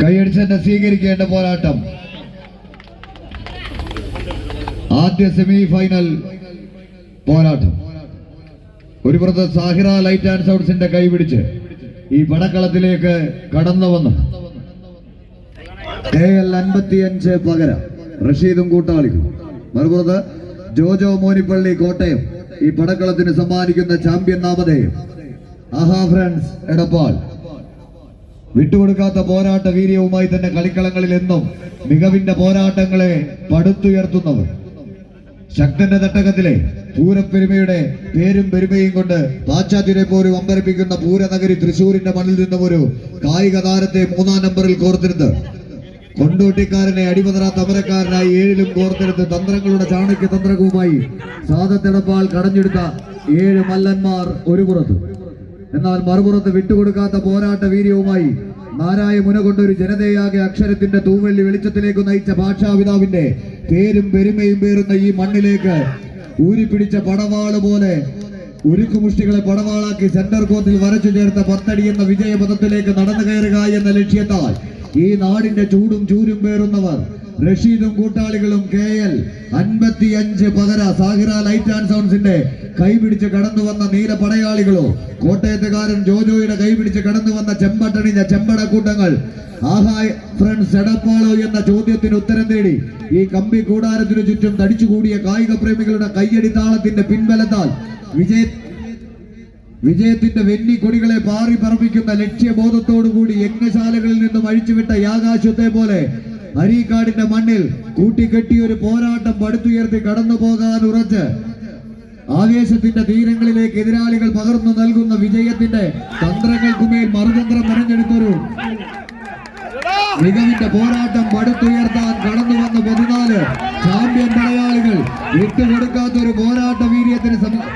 കൈയടിച്ചെന്നെ സ്വീകരിക്കേണ്ട പോരാട്ടം. ആദ്യ സെമി ഫൈനൽ പോരാട്ടം. ഒരു പുറത്ത് സാഹിറ ലൈറ്റ് ആൻഡ് സൗണ്ട്സിന്റെ കൈ പിടിച്ച് ഈ പടക്കളത്തിലേക്ക് കടന്നു വന്ന്. കെ എൽ അൻപത്തിയഞ്ച് പകരം റഷീദും കൂട്ടാളികളും മറുപുറത്ത് ജോജോ മോനിപ്പള്ളി കോട്ടയം ഈ പടക്കളത്തിന് സമ്മാനിക്കുന്ന ചാമ്പ്യൻ നാമധേയം. ആഹാ ഫ്രണ്ട്സ് എടപ്പാൾ. വിട്ടുകൊടുക്കാത്ത പോരാട്ട വീര്യവുമായി തന്നെ കളിക്കളങ്ങളിൽ എന്നും മികവിന്റെ പോരാട്ടങ്ങളെ പടുത്തുയർത്തുന്നവർ. ശക്തന്റെ തട്ടകത്തിലെ പൂരപ്പെരുമയുടെ പേരും പെരുമയും കൊണ്ട് പാശ്ചാത്യരെ പോലും അമ്പരപ്പിക്കുന്ന പൂരനഗരി തൃശൂരിന്റെ മണ്ണിൽ നിന്നും ഒരു കായിക താരത്തെ മൂന്നാം നമ്പറിൽ കോർത്തെടുത്ത് കൊണ്ടോട്ടിക്കാരനെ അടിമതറ തമരക്കാരനായി ഏഴിലും കോർത്തെടുത്ത് തന്ത്രങ്ങളുടെ ചാണക്യ തന്ത്രകവുമായി സാധത്തെടപ്പാൽ കടഞ്ഞെടുത്ത ഏഴ് മല്ലന്മാർ ഒരു പുറത്ത്. എന്നാൽ മറുപുറത്ത് വിട്ടുകൊടുക്കാത്ത പോരാട്ട വീര്യവുമായി നാരായ മുന കൊണ്ടൊരു ജനതയാകെ അക്ഷരത്തിന്റെ തൂവെള്ളി വെളിച്ചത്തിലേക്ക് നയിച്ച ഭാഷാപിതാവിന്റെ പേരും പെരുമയും പേറുന്ന ഈ മണ്ണിലേക്ക് ഊരിപ്പിടിച്ച പടവാൾ പോലെ ഉരുക്കുമുഷ്ടികളെ പടവാളാക്കി സെന്റർ കോത്തിൽ വരച്ചു ചേർത്ത പത്തടി എന്ന വിജയപഥത്തിലേക്ക് നടന്നു കയറുക എന്ന ലക്ഷ്യത്താൽ ഈ നാടിന്റെ ചൂടും ചൂരും പേറുന്നവർ റഷീദും കൂട്ടാളികളും കെ എൽ അൻപത്തി അഞ്ച് പകര സാഹിറ ലൈറ്റ് ആൻഡ് സൗണ്ട്സിന്റെ കൈപിടിച്ച് കടന്നു വന്ന നീല പടയാളികളോ കോട്ടയത്തുകാരൻ ജോജോയുടെ കൈപിടിച്ച് കടന്നു വന്ന ചെമ്പട്ടണിഞ്ഞ ചെമ്പട കൂട്ടങ്ങൾ ആഹായ് ഫ്രണ്ട്സ് എടപ്പാളോ എന്ന ചോദ്യത്തിന് ഉത്തരം തേടി ഈ കമ്പി കൂടാരത്തിനു ചുറ്റും തടിച്ചുകൂടിയ കായിക പ്രേമികളുടെ കയ്യടിത്താളത്തിന്റെ പിൻബലത്താൽ വിജയ വിജയത്തിന്റെ വെന്നി കൊടികളെ പാറി പറപ്പിക്കുന്ന ലക്ഷ്യബോധത്തോടുകൂടി യജ്ഞശാലകളിൽ നിന്നും അഴിച്ചുവിട്ട യാകാശത്തെ പോലെ അരീക്കാടിന്റെ മണ്ണിൽ കൂട്ടിക്കെട്ടിയ ഒരു പോരാട്ടം പടുത്തുയർത്തി കടന്നു പോകാൻ ഉറച്ച് ആവേശത്തിന്റെ തീരങ്ങളിലേക്ക് എതിരാളികൾ പകർന്നു നൽകുന്ന വിജയത്തിന്റെ തന്ത്രങ്ങൾക്കുമേൽ മറുതന്ത്രം മെനഞ്ഞെടുത്തൊരു മികവിന്റെ പോരാട്ടം പടുത്തുയർത്താൻ കടന്നു വന്ന പതിനാല് ചാമ്പ്യൻ പടയാളികൾ വിട്ടുകൊടുക്കാത്ത ഒരു പോരാട്ട വീര്യത്തിന് സമ-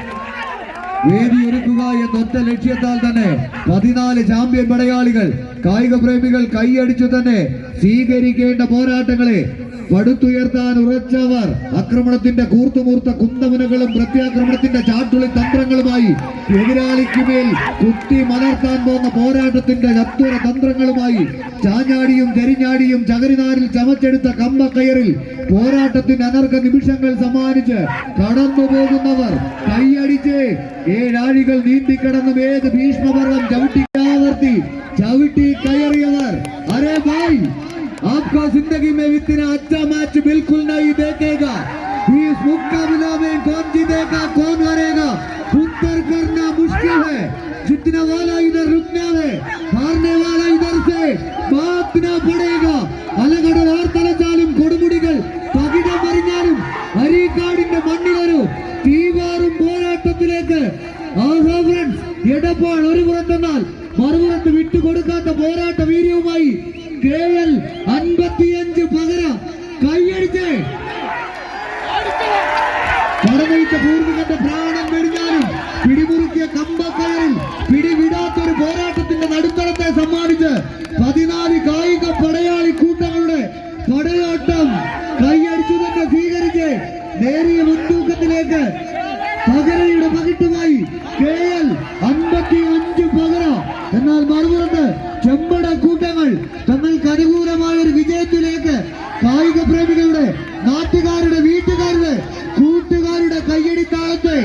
വേദി എന്നൊറ്റ എന്ന ലക്ഷ്യത്താൽ തന്നെ പതിനാല് ചാമ്പ്യൻ പടയാളികൾ കായിക പ്രേമികൾ കൈയടിച്ചു തന്നെ സ്വീകരിക്കേണ്ട പോരാട്ടങ്ങളെ പടുത്തുയർത്താൻ ഉറച്ചവർ ആക്രമണത്തിന്റെ കൂർത്തുമൂർത്ത കുന്തമുനകളും പ്രത്യാക്രമണത്തിന്റെ ചാട്ടുളി തന്ത്രങ്ങളുമായി എതിരാളിക്ക് മേൽ കുത്തി മലർത്താൻ പോകുന്ന പോരാട്ടത്തിന്റെ ചത്തുര തന്ത്രങ്ങളുമായി ചാഞ്ഞാടിയും ചരിഞ്ഞാടിയും ചകരിനാരിൽ ചമച്ചെടുത്ത കമ്പക്കയറിൽ പോരാട്ടത്തിന്റെ അനർഘ നിമിഷങ്ങൾ സമ്മാനിച്ച് കടന്നു പോകുന്നവർ കൈയടിച്ച് ഏഴാഴികൾ നീന്തിക്കടന്ന് ഏത് ഭീഷ്മപർവം ചവിട്ടി ചവിട്ടി കയറിയവർ. അരേ ഭായ് आपका जिंदगी में इतना अच्छा मैच बिल्कुल नहीं देखेगा इस मुकाबला में कौन जीतेगा कौन हारेगा उत्तर करना मुश्किल है जीतने वाला इधर रुकना है हारने वाला इधर से भागना पड़ेगा അലകട വാർത്തലച്ചാലും കൊടുമുടികൾ പകിടം മറിഞ്ഞാലും അരീക്കാടിന്റെ മണ്ണിലൊരു തീവാറും പോരാട്ടത്തിലേക്ക് ആഹാ ഫ്രണ്ട്സ് എടപ്പാൾ ഒരു പുറത്തെന്നാൽ മറുപുറത്ത് വിട്ടുകൊടുക്കാത്ത പോരാട്ട വീര്യവുമായി കെ എൽ അൻപത്തിയഞ്ച് പകര കൈയടിച്ച്. കടന്നയിച്ച പൂർവികന്റെ പ്രാണൻ വെടിഞ്ഞാലും പിടിമുറുക്കിയ കമ്പക്കയറിൽ പിടിവിടാത്തൊരു പോരാട്ടത്തിന്റെ നടുത്തളത്തെ സമ്മാനിച്ച് പതിനാല് കായിക പടയാളി കൂട്ടങ്ങളുടെ പടയാട്ടം കൈയടിച്ചു തന്നെ സ്വീകരിച്ച് നേരിയ മുൻതൂക്കത്തിലേക്ക് പകരയുടെ പകിട്ടുമായി കെ എൽ അൻപത്തി അഞ്ച് പകര എന്നാൽ മറുപുറത്ത് ചെമ്പട കൂട്ടങ്ങൾ തങ്ങൾക്ക് അനുകൂലമായ ഒരു വിജയത്തിലേക്ക് കായിക പ്രേമികളുടെ നാട്ടുകാരുടെ വീട്ടുകാരുടെ കൂട്ടുകാരുടെ കയ്യടിത്താളത്തെ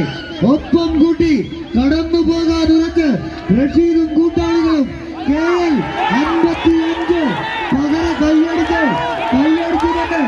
ഒപ്പം കൂട്ടി കടന്നു പോകാൻ ഉറച്ച് റഷീദും കൂട്ടാളികളും കെ എൽ അൻപത്തി അഞ്ച് പകര കൈയടിച്ച് കൈയടിച്ചു തന്നെ